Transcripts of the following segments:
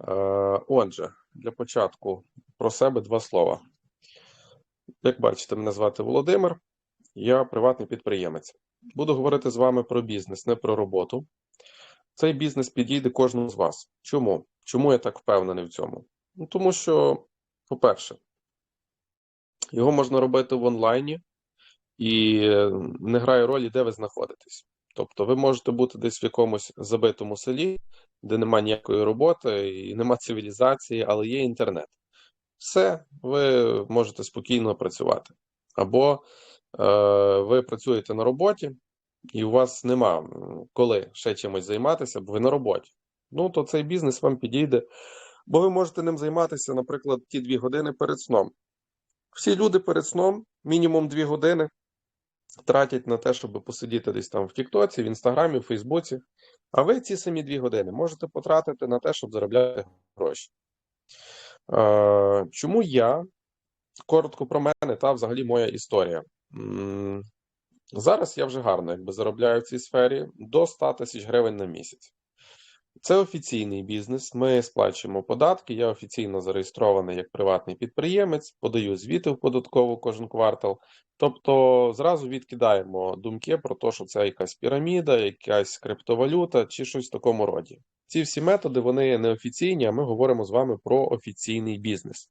Е, Отже, для початку про себе два слова. Як бачите, мене звати Володимир, я приватний підприємець. Буду говорити з вами про бізнес, не про роботу. Цей бізнес підійде кожному з вас. Чому? Чому я так впевнений в цьому? Ну, тому що, по-перше, його можна робити в онлайні, і не грає ролі, де ви знаходитесь. Тобто, ви можете бути десь в якомусь забитому селі, де немає ніякої роботи і нема цивілізації, але є інтернет. Все, ви можете спокійно працювати. Або е, ви працюєте на роботі, і у вас нема коли ще чимось займатися, бо ви на роботі. Ну, то цей бізнес вам підійде, бо ви можете ним займатися, наприклад, ті дві години перед сном. Всі люди перед сном мінімум дві години тратять на те, щоб посидіти десь там в Тіктоці, в Інстаграмі, в Фейсбуці. А ви ці самі дві години можете потратити на те, щоб заробляти гроші. Чому я? Коротко про мене та взагалі моя історія. Зараз я вже гарно якби заробляю в цій сфері до 100 тисяч гривень на місяць. Це офіційний бізнес. Ми сплачуємо податки. Я офіційно зареєстрований як приватний підприємець, подаю звіти в податкову кожен квартал. Тобто зразу відкидаємо думки про те, що це якась піраміда, якась криптовалюта чи щось в такому роді. Ці всі методи вони неофіційні, а ми говоримо з вами про офіційний бізнес.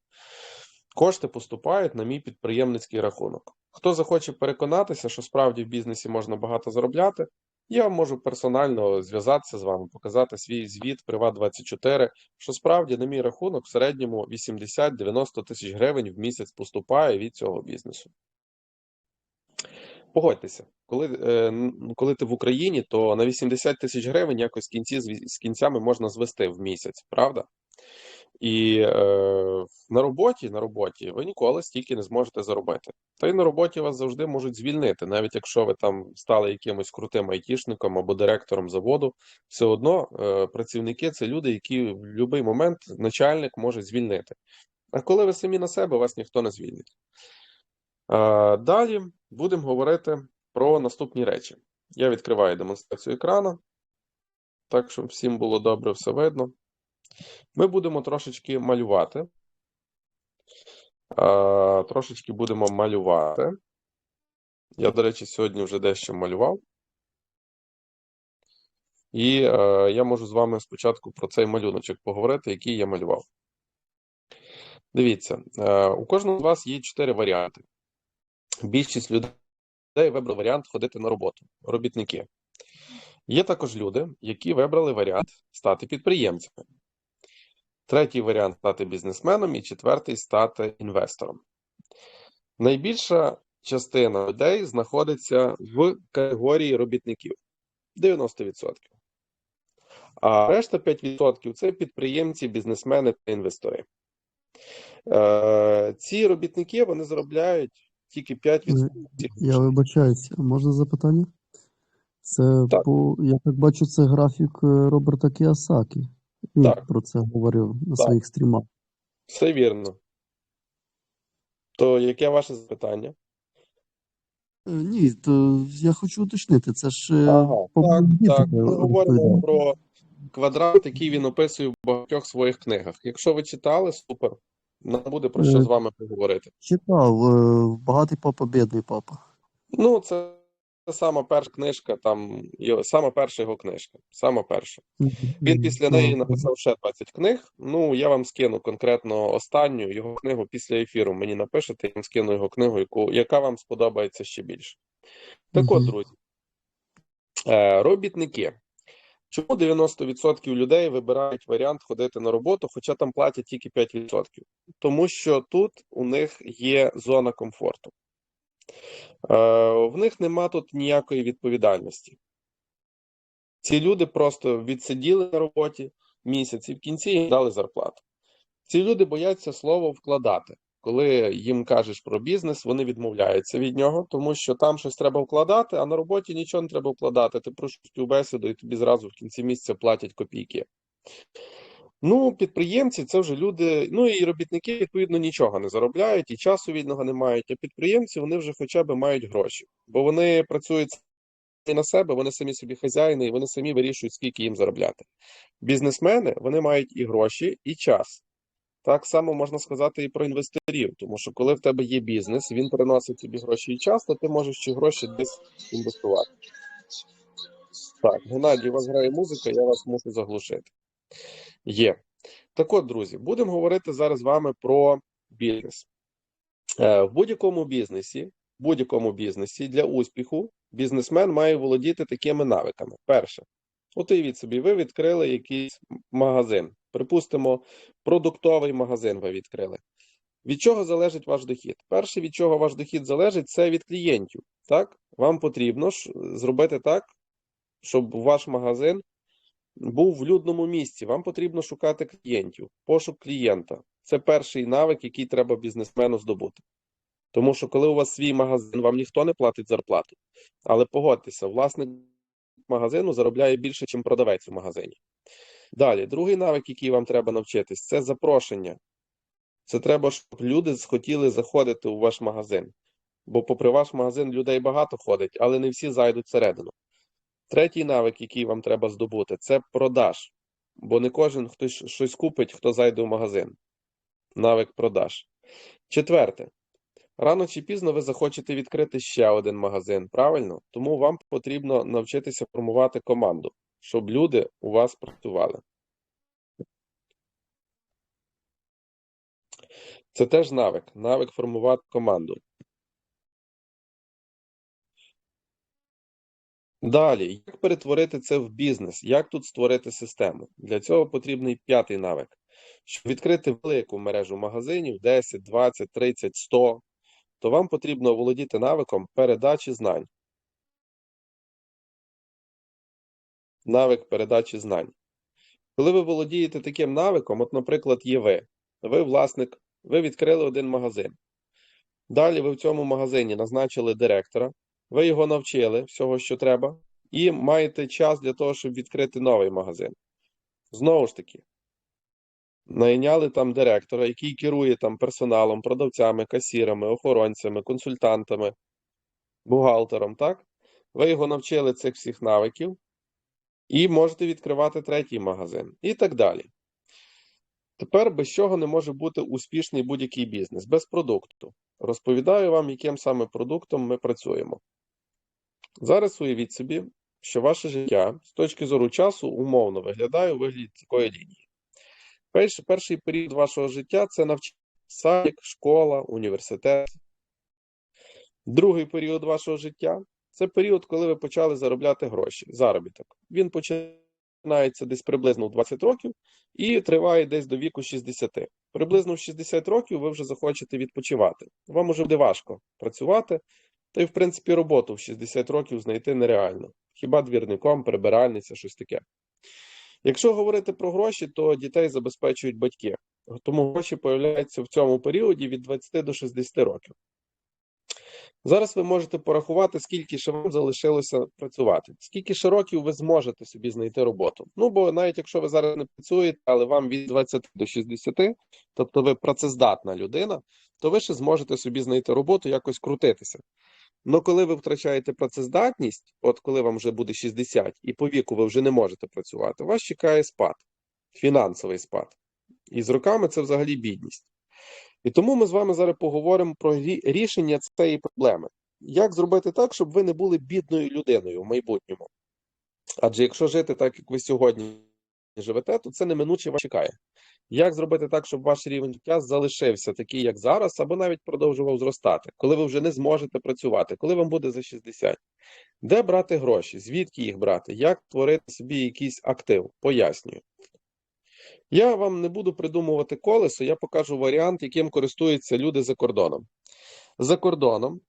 Кошти поступають на мій підприємницький рахунок. Хто захоче переконатися, що справді в бізнесі можна багато заробляти, я можу персонально зв'язатися з вами, показати свій звіт Приват24, що справді на мій рахунок в середньому 80-90 тисяч гривень в місяць поступає від цього бізнесу. Погодьтеся, коли, е, коли ти в Україні, то на 80 тисяч гривень якось кінці з, з кінцями можна звести в місяць, правда? І е, на роботі, на роботі ви ніколи стільки не зможете заробити. Та й на роботі вас завжди можуть звільнити, навіть якщо ви там стали якимось крутим айтішником або директором заводу, все одно е, працівники це люди, які в будь-який момент начальник може звільнити. А коли ви самі на себе, вас ніхто не звільнить. Е, далі будемо говорити про наступні речі. Я відкриваю демонстрацію екрану, так щоб всім було добре все видно. Ми будемо трошечки малювати. Трошечки будемо малювати. Я, до речі, сьогодні вже дещо малював. І е, я можу з вами спочатку про цей малюночок поговорити, який я малював. Дивіться, е, у кожного з вас є чотири варіанти. Більшість людей вибрали варіант ходити на роботу, робітники. Є також люди, які вибрали варіант стати підприємцями. Третій варіант стати бізнесменом, і четвертий стати інвестором. Найбільша частина людей знаходиться в категорії робітників 90%. А решта 5% це підприємці, бізнесмени та інвестори. Е, ці робітники вони заробляють тільки 5%. Я вибачаюсь, можна запитання? Це Так. по, я так бачу, це графік е, Роберта Кіосакі. Він Так. про це говорив на Так. своїх стрімах. Все вірно. То яке ваше запитання? Е, Ні, то я хочу уточнити, це ж е, Ага, так, так. Ми говоримо про квадрат, який він описує в багатьох своїх книгах. Якщо ви читали, супер. Нам буде про що Е. з вами поговорити. Читав багатий папа, бідний папа. Ну, це сама перша книжка, там його, сама перша його книжка. Сама перша. Він після неї написав ще 20 книг. Ну, я вам скину конкретно останню його книгу після ефіру. Мені напишете, я вам скину його книгу, яку, яка вам сподобається ще більше. Так от, друзі, е, робітники. Чому 90% людей вибирають варіант ходити на роботу, хоча там платять тільки 5%? Тому що тут у них є зона комфорту. Е, в них нема тут ніякої відповідальності. Ці люди просто відсиділи на роботі місяць і в кінці їм дали зарплату. Ці люди бояться слово вкладати. Коли їм кажеш про бізнес, вони відмовляються від нього, тому що там щось треба вкладати, а на роботі нічого не треба вкладати. Ти прошу бесіду, і тобі зразу в кінці місяця платять копійки. Ну, підприємці це вже люди, ну і робітники, відповідно, нічого не заробляють, і часу вільного не мають. А підприємці вони вже хоча б мають гроші, бо вони працюють на себе, вони самі собі хазяїни, і вони самі вирішують, скільки їм заробляти. Бізнесмени вони мають і гроші, і час. Так само можна сказати і про інвесторів, тому що коли в тебе є бізнес, він приносить тобі гроші і час, то ти можеш ці гроші десь інвестувати. Так, Геннадій, у вас грає музика, я вас мушу заглушити. Є. Так от, друзі, будемо говорити зараз з вами про бізнес. Е, В будь-якому бізнесі, будь-якому бізнесі для успіху бізнесмен має володіти такими навиками. Перше, от уявіть собі, ви відкрили якийсь магазин. Припустимо, продуктовий магазин ви відкрили. Від чого залежить ваш дохід? Перше, від чого ваш дохід залежить, це від клієнтів. Так? Вам потрібно ж зробити так, щоб ваш магазин був в людному місці. Вам потрібно шукати клієнтів. Пошук клієнта це перший навик, який треба бізнесмену здобути. Тому що коли у вас свій магазин, вам ніхто не платить зарплату. Але погодьтеся, власник магазину заробляє більше, ніж продавець у магазині. Далі, другий навик, який вам треба навчитись, це запрошення. Це треба, щоб люди схотіли заходити у ваш магазин. Бо, попри ваш магазин, людей багато ходить, але не всі зайдуть всередину. Третій навик, який вам треба здобути, це продаж. Бо не кожен хтось щось купить, хто зайде в магазин. Навик продаж. Четверте. Рано чи пізно ви захочете відкрити ще один магазин, правильно? Тому вам потрібно навчитися формувати команду, щоб люди у вас працювали. Це теж навик, навик формувати команду. Далі, як перетворити це в бізнес? Як тут створити систему? Для цього потрібний п'ятий навик. Щоб відкрити велику мережу магазинів 10, 20, 30, 100, то вам потрібно володіти навиком передачі знань. Навик передачі знань. Коли ви володієте таким навиком, от, наприклад, є ви. Ви власник, ви відкрили один магазин. Далі ви в цьому магазині назначили директора, ви його навчили всього, що треба, і маєте час для того, щоб відкрити новий магазин. Знову ж таки, найняли там директора, який керує там персоналом, продавцями, касірами, охоронцями, консультантами, бухгалтером, так? Ви його навчили цих всіх навиків і можете відкривати третій магазин і так далі. Тепер без чого не може бути успішний будь-який бізнес? Без продукту. Розповідаю вам, яким саме продуктом ми працюємо. Зараз уявіть собі, що ваше життя з точки зору часу умовно виглядає у вигляді такої лінії. Перший, перший період вашого життя це навчання, садик, школа, університет. Другий період вашого життя це період, коли ви почали заробляти гроші, заробіток. Він починається десь приблизно в 20 років і триває десь до віку 60. Приблизно в 60 років ви вже захочете відпочивати. Вам уже буде важко працювати, та й, в принципі, роботу в 60 років знайти нереально. Хіба двірником, прибиральниця, щось таке. Якщо говорити про гроші, то дітей забезпечують батьки. Тому гроші появляються в цьому періоді від 20 до 60 років. Зараз ви можете порахувати, скільки ще вам залишилося працювати, скільки ще років ви зможете собі знайти роботу. Ну, бо навіть якщо ви зараз не працюєте, але вам від 20 до 60, тобто ви працездатна людина, то ви ще зможете собі знайти роботу, якось крутитися. Но коли ви втрачаєте працездатність, от коли вам вже буде 60, і по віку ви вже не можете працювати, вас чекає спад, фінансовий спад. І з роками це взагалі бідність. І тому ми з вами зараз поговоримо про рішення цієї проблеми. Як зробити так, щоб ви не були бідною людиною в майбутньому? Адже якщо жити так, як ви сьогодні живете, то це неминуче вас чекає. Як зробити так, щоб ваш рівень життя залишився такий, як зараз, або навіть продовжував зростати, коли ви вже не зможете працювати, коли вам буде за 60? Де брати гроші? Звідки їх брати? Як творити собі якийсь актив? Пояснюю. Я вам не буду придумувати колесо, я покажу варіант, яким користуються люди за кордоном. За кордоном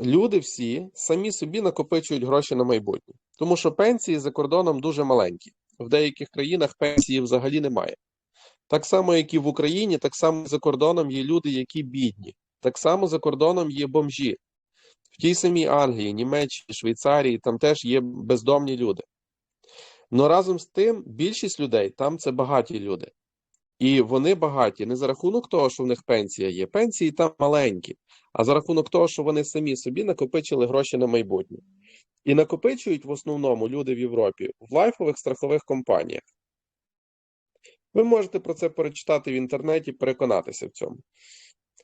люди всі самі собі накопичують гроші на майбутнє, тому що пенсії за кордоном дуже маленькі. В деяких країнах пенсії взагалі немає. Так само, як і в Україні, так само за кордоном є люди, які бідні. Так само за кордоном є бомжі. В тій самій Англії, Німеччині, Швейцарії там теж є бездомні люди. Но разом з тим, більшість людей там це багаті люди. І вони багаті не за рахунок того, що в них пенсія є. Пенсії там маленькі, а за рахунок того, що вони самі собі накопичили гроші на майбутнє. І накопичують в основному люди в Європі в лайфових страхових компаніях. Ви можете про це перечитати в інтернеті, переконатися в цьому.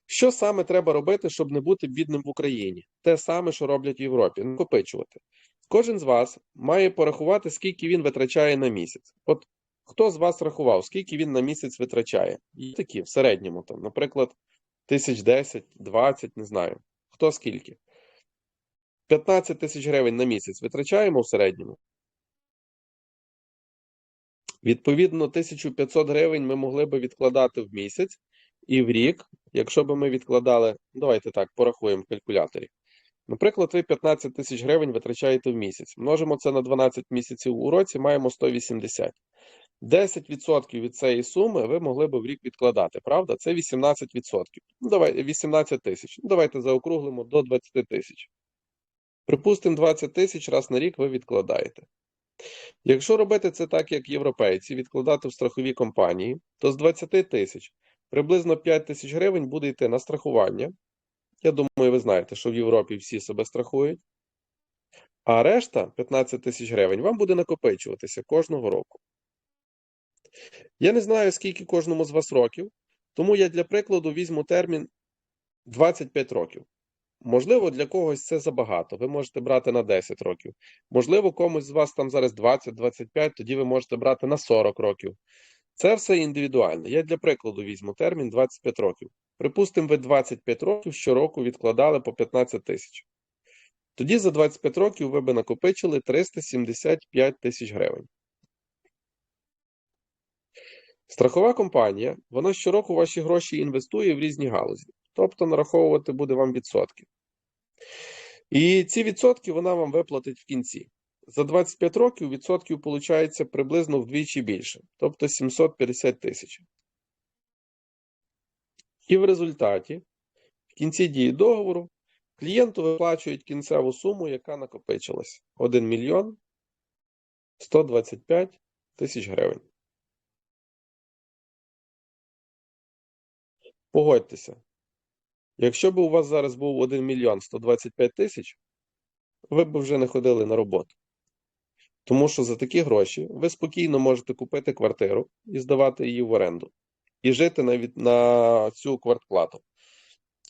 Що саме треба робити, щоб не бути бідним в Україні? Те саме, що роблять в Європі накопичувати. Кожен з вас має порахувати, скільки він витрачає на місяць. От хто з вас рахував, скільки він на місяць витрачає? Є такі в середньому, там, наприклад, тисяч 10, 20, не знаю. Хто скільки? 15 тисяч гривень на місяць витрачаємо в середньому. Відповідно, 1500 гривень ми могли би відкладати в місяць і в рік, якщо б ми відкладали, давайте так, порахуємо в калькуляторі. Наприклад, ви 15 тисяч гривень витрачаєте в місяць. Множимо це на 12 місяців у році, маємо 180. 10% від цієї суми ви могли б в рік відкладати, правда? Це 18%. Ну, давай, 18 тисяч. Ну, давайте заокруглимо до 20 тисяч. Припустимо, 20 тисяч раз на рік ви відкладаєте. Якщо робити це так, як європейці, відкладати в страхові компанії, то з 20 тисяч приблизно 5 тисяч гривень буде йти на страхування. Я думаю, ви знаєте, що в Європі всі себе страхують. А решта 15 тисяч гривень вам буде накопичуватися кожного року. Я не знаю, скільки кожному з вас років, тому я для прикладу візьму термін 25 років. Можливо, для когось це забагато. Ви можете брати на 10 років. Можливо, комусь з вас там зараз 20-25, тоді ви можете брати на 40 років. Це все індивідуально. Я для прикладу візьму термін 25 років. Припустимо, ви 25 років щороку відкладали по 15 тисяч. Тоді за 25 років ви би накопичили 375 тисяч гривень. Страхова компанія, вона щороку ваші гроші інвестує в різні галузі, тобто нараховувати буде вам відсотки. І ці відсотки вона вам виплатить в кінці. За 25 років відсотків виходить приблизно вдвічі більше, тобто 750 тисяч. І в результаті, в кінці дії договору, клієнту виплачують кінцеву суму, яка накопичилась 1 мільйон 125 тисяч гривень. Погодьтеся, якщо б у вас зараз був 1 мільйон 125 тисяч, ви б вже не ходили на роботу. Тому що за такі гроші ви спокійно можете купити квартиру і здавати її в оренду, і жити на, на цю квартплату.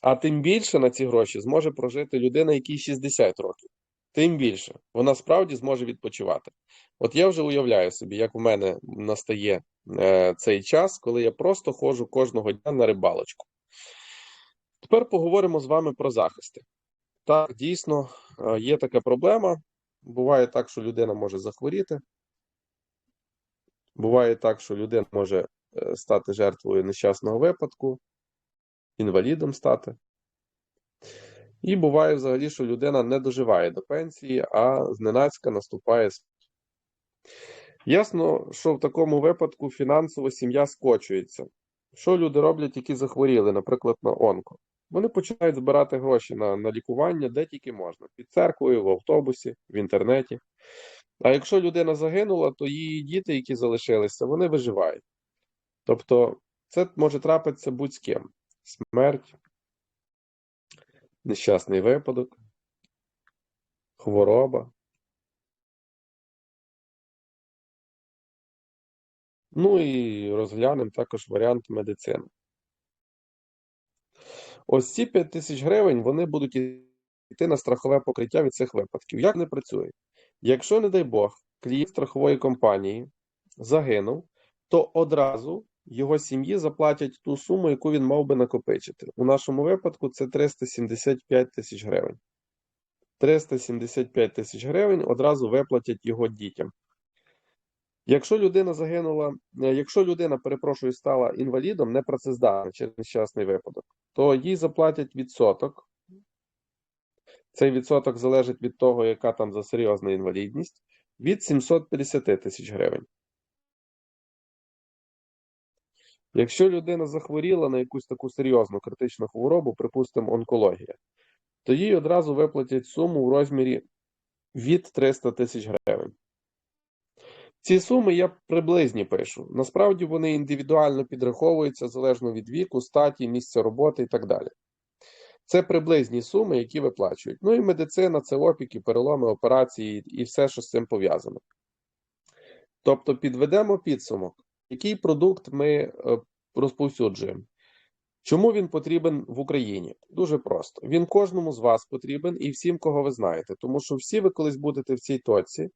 А тим більше на ці гроші зможе прожити людина, якій 60 років. Тим більше вона справді зможе відпочивати. От я вже уявляю собі, як у мене настає е, цей час, коли я просто ходжу кожного дня на рибалочку. Тепер поговоримо з вами про захисти. Так, дійсно, е, є така проблема. Буває так, що людина може захворіти. Буває так, що людина може е, стати жертвою нещасного випадку, інвалідом стати. І буває взагалі, що людина не доживає до пенсії, а зненацька наступає. Ясно, що в такому випадку фінансово сім'я скочується. Що люди роблять, які захворіли, наприклад, на онко? Вони починають збирати гроші на, на лікування де тільки можна: під церквою, в автобусі, в інтернеті. А якщо людина загинула, то її діти, які залишилися, вони виживають. Тобто, це може трапитися будь з ким: смерть, нещасний випадок, хвороба. Ну і розглянемо також варіант медицини. Ось ці 5 тисяч гривень вони будуть йти на страхове покриття від цих випадків. Як не працює? Якщо, не дай Бог, клієнт страхової компанії загинув, то одразу його сім'ї заплатять ту суму, яку він мав би накопичити. У нашому випадку це 375 тисяч гривень. 375 тисяч гривень одразу виплатять його дітям. Якщо людина загинула, е, якщо людина, перепрошую, стала інвалідом, непрацездатна через нещасний випадок, то їй заплатять відсоток. Цей відсоток залежить від того, яка там за серйозна інвалідність, від 750 тисяч гривень. Якщо людина захворіла на якусь таку серйозну критичну хворобу, припустимо, онкологія, то їй одразу виплатять суму у розмірі від 300 тисяч гривень. Ці суми я приблизні пишу. Насправді вони індивідуально підраховуються залежно від віку, статі, місця роботи і так далі. Це приблизні суми, які виплачують. Ну і медицина, це опіки, переломи, операції і все, що з цим пов'язано. Тобто підведемо підсумок, який продукт ми е, розповсюджуємо. Чому він потрібен в Україні? Дуже просто. Він кожному з вас потрібен і всім, кого ви знаєте, тому що всі ви колись будете в цій точці,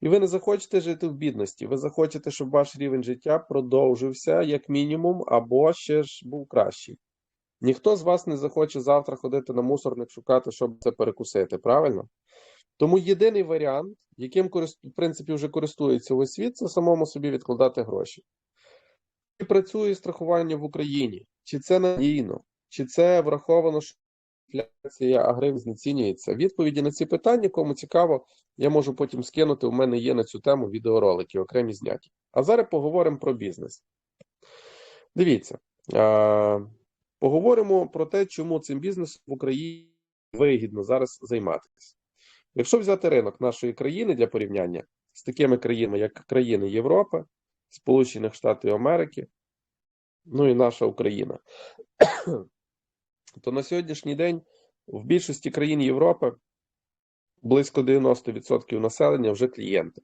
і ви не захочете жити в бідності. Ви захочете, щоб ваш рівень життя продовжився як мінімум, або ще ж був кращий. Ніхто з вас не захоче завтра ходити на мусорник шукати, щоб це перекусити, правильно? Тому єдиний варіант, яким в принципі вже користується весь світ, це самому собі відкладати гроші. Чи працює страхування в Україні? Чи це надійно? Чи це враховано, що інфляція, а гривень знецінюється? Відповіді на ці питання, кому цікаво, я можу потім скинути. У мене є на цю тему відеоролики, окремі зняті. А зараз поговоримо про бізнес. Дивіться, поговоримо про те, чому цим бізнесом в Україні вигідно зараз займатися. Якщо взяти ринок нашої країни для порівняння з такими країнами, як країни Європи, Сполучених Штатів Америки, ну і наша Україна, то на сьогоднішній день в більшості країн Європи близько 90% населення вже клієнти.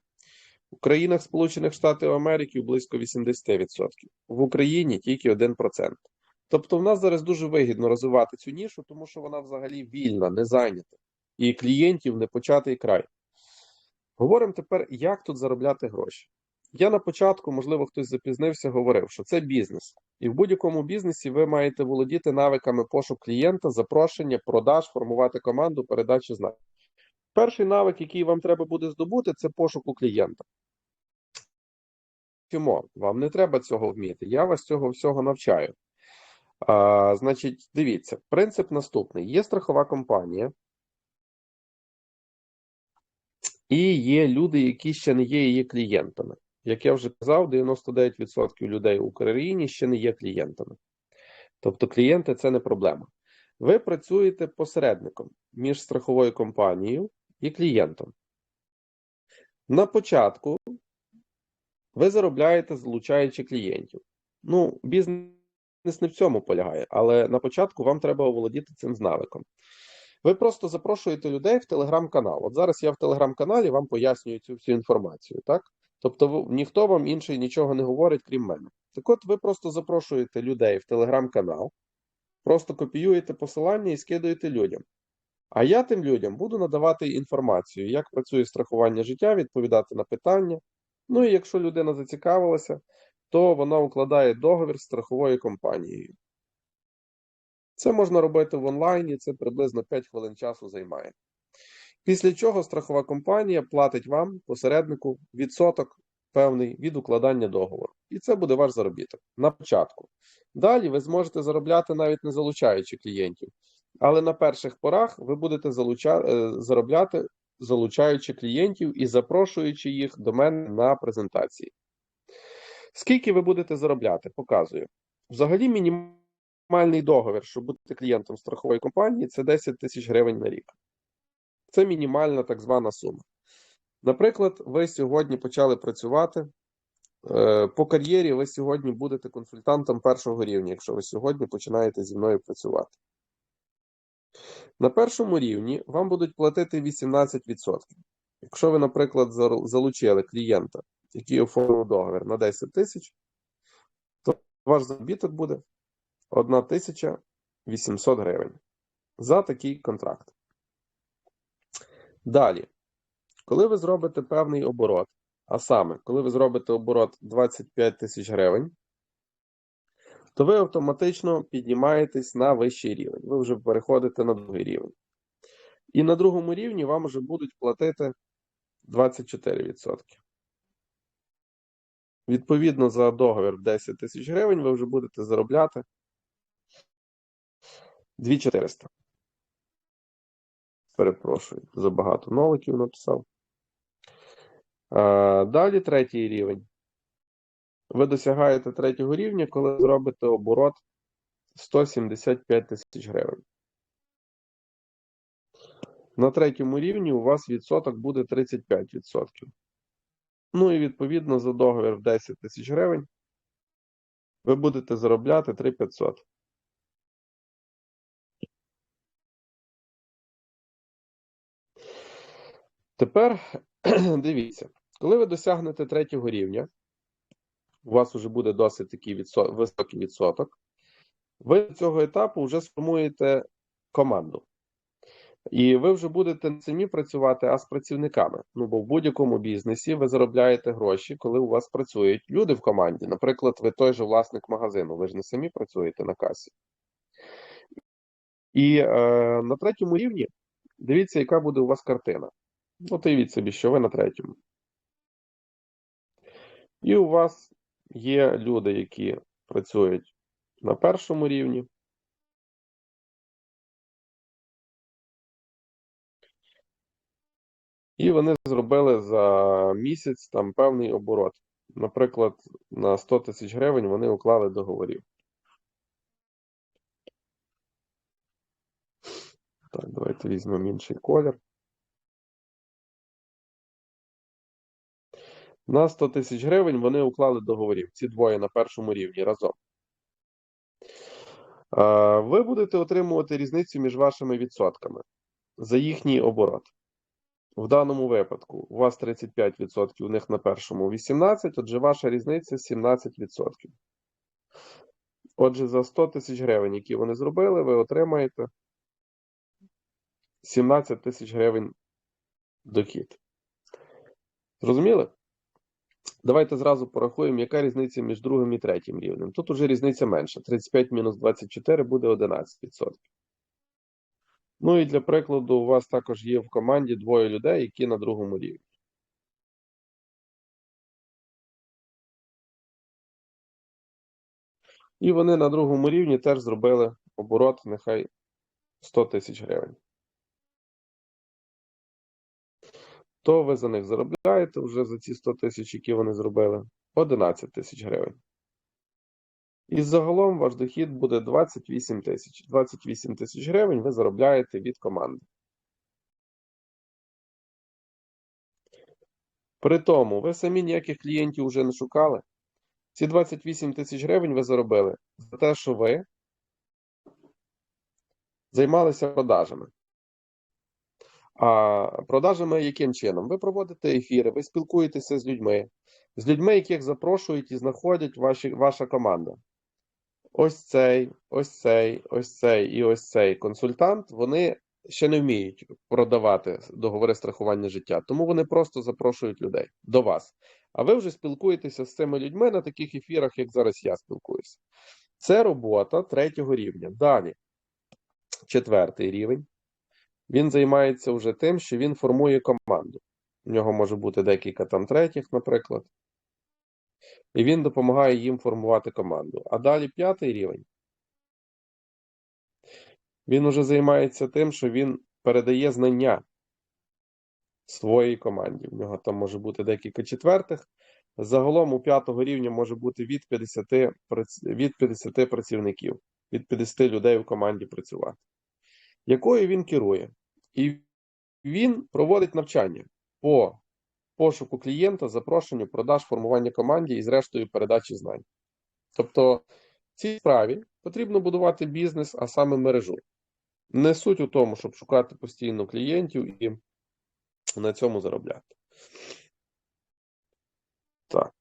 В країнах Сполучених Штатів Америки близько 80%. В Україні тільки 1%. Тобто в нас зараз дуже вигідно розвивати цю нішу, тому що вона взагалі вільна, не зайнята. І клієнтів не початий край. Говоримо тепер, як тут заробляти гроші. Я на початку, можливо, хтось запізнився, говорив, що це бізнес. І в будь-якому бізнесі ви маєте володіти навиками пошук клієнта, запрошення, продаж, формувати команду, передачі знань. Перший навик, який вам треба буде здобути, це пошук у клієнта. Чому? Вам не треба цього вміти. Я вас цього всього навчаю. А, значить, дивіться, принцип наступний: є страхова компанія, і є люди, які ще не є її клієнтами. Як я вже казав, 99% людей в Україні ще не є клієнтами. Тобто клієнти це не проблема. Ви працюєте посередником між страховою компанією і клієнтом. На початку ви заробляєте, залучаючи клієнтів. Ну, бізнес не в цьому полягає, але на початку вам треба оволодіти цим навиком. Ви просто запрошуєте людей в телеграм-канал. От зараз я в телеграм-каналі вам пояснюю цю всю інформацію, так? Тобто ніхто вам інший нічого не говорить, крім мене. Так от ви просто запрошуєте людей в телеграм-канал, просто копіюєте посилання і скидуєте людям. А я тим людям буду надавати інформацію, як працює страхування життя, відповідати на питання. Ну і якщо людина зацікавилася, то вона укладає договір з страховою компанією. Це можна робити в онлайні, це приблизно 5 хвилин часу займає. Після чого страхова компанія платить вам, посереднику, відсоток певний від укладання договору. І це буде ваш заробіток на початку. Далі ви зможете заробляти навіть не залучаючи клієнтів, але на перших порах ви будете залуча... е, заробляти, залучаючи клієнтів і запрошуючи їх до мене на презентації. Скільки ви будете заробляти? Показую. Взагалі, мінімальний договір, щоб бути клієнтом страхової компанії, це 10 тисяч гривень на рік. Це мінімальна так звана сума. Наприклад, ви сьогодні почали працювати. е, По кар'єрі ви сьогодні будете консультантом першого рівня, якщо ви сьогодні починаєте зі мною працювати. На першому рівні вам будуть платити 18%. Якщо ви, наприклад, залучили клієнта, який оформив договір на 10 тисяч, то ваш заробіток буде 1800 гривень за такий контракт. Далі, коли ви зробите певний оборот, а саме, коли ви зробите оборот 25 тисяч гривень, то ви автоматично піднімаєтесь на вищий рівень. Ви вже переходите на другий рівень. І на другому рівні вам вже будуть платити 24%. Відповідно, за договір 10 тисяч гривень ви вже будете заробляти 2400. Перепрошую, забагато ноликів написав. Далі третій рівень. Ви досягаєте третього рівня, коли зробите оборот 175 тисяч гривень. На третьому рівні у вас відсоток буде 35%. Ну і відповідно за договір в 10 тисяч гривень ви будете заробляти 3500. Тепер дивіться, коли ви досягнете третього рівня, у вас вже буде досить такий відсо- високий відсоток, ви до цього етапу вже сформуєте команду. І ви вже будете не самі працювати, а з працівниками. Ну, бо в будь-якому бізнесі ви заробляєте гроші, коли у вас працюють люди в команді. Наприклад, ви той же власник магазину, ви ж не самі працюєте на касі. І е, на третьому рівні дивіться, яка буде у вас картина. От уявіть собі, що ви на третьому. І у вас є люди, які працюють на першому рівні. І вони зробили за місяць там певний оборот. Наприклад, на 100 тисяч гривень вони уклали договорів. Так, давайте візьмемо інший колір. На 100 тисяч гривень вони уклали договорів. Ці двоє на першому рівні разом. Ви будете отримувати різницю між вашими відсотками за їхній оборот. В даному випадку у вас 35%, у них на першому 18%, отже, ваша різниця 17%. Отже, за 100 тисяч гривень, які вони зробили, ви отримаєте 17 тисяч гривень дохід. Зрозуміли? Давайте зразу порахуємо, яка різниця між другим і третім рівнем. Тут уже різниця менша. 35 мінус 24 буде 11%. Ну і для прикладу, у вас також є в команді двоє людей, які на другому рівні. І вони на другому рівні теж зробили оборот, нехай 100 тисяч гривень. То ви за них заробляєте вже за ці 100 тисяч, які вони зробили, 11 тисяч гривень. І загалом ваш дохід буде 28 тисяч. 28 тисяч гривень ви заробляєте від команди. При тому, ви самі ніяких клієнтів вже не шукали. Ці 28 тисяч гривень ви заробили за те, що ви займалися продажами. А продажами яким чином? Ви проводите ефіри, ви спілкуєтеся з людьми, з людьми, яких запрошують і знаходять ваші, ваша команда. Ось цей, ось цей, ось цей і ось цей консультант, вони ще не вміють продавати договори страхування життя, тому вони просто запрошують людей до вас. А ви вже спілкуєтеся з цими людьми на таких ефірах, як зараз я спілкуюся. Це робота третього рівня. Далі, четвертий рівень. Він займається вже тим, що він формує команду. У нього може бути декілька там третіх, наприклад. І він допомагає їм формувати команду. А далі п'ятий рівень. Він уже займається тим, що він передає знання своїй команді. В нього там може бути декілька четвертих. Загалом у п'ятого рівня може бути від 50, від 50 працівників, від 50 людей у команді працювати, якою він керує. І він проводить навчання по пошуку клієнта, запрошенню, продаж, формування команді і, зрештою, передачі знань. Тобто, в цій справі потрібно будувати бізнес, а саме мережу. Не суть у тому, щоб шукати постійно клієнтів і на цьому заробляти. Так.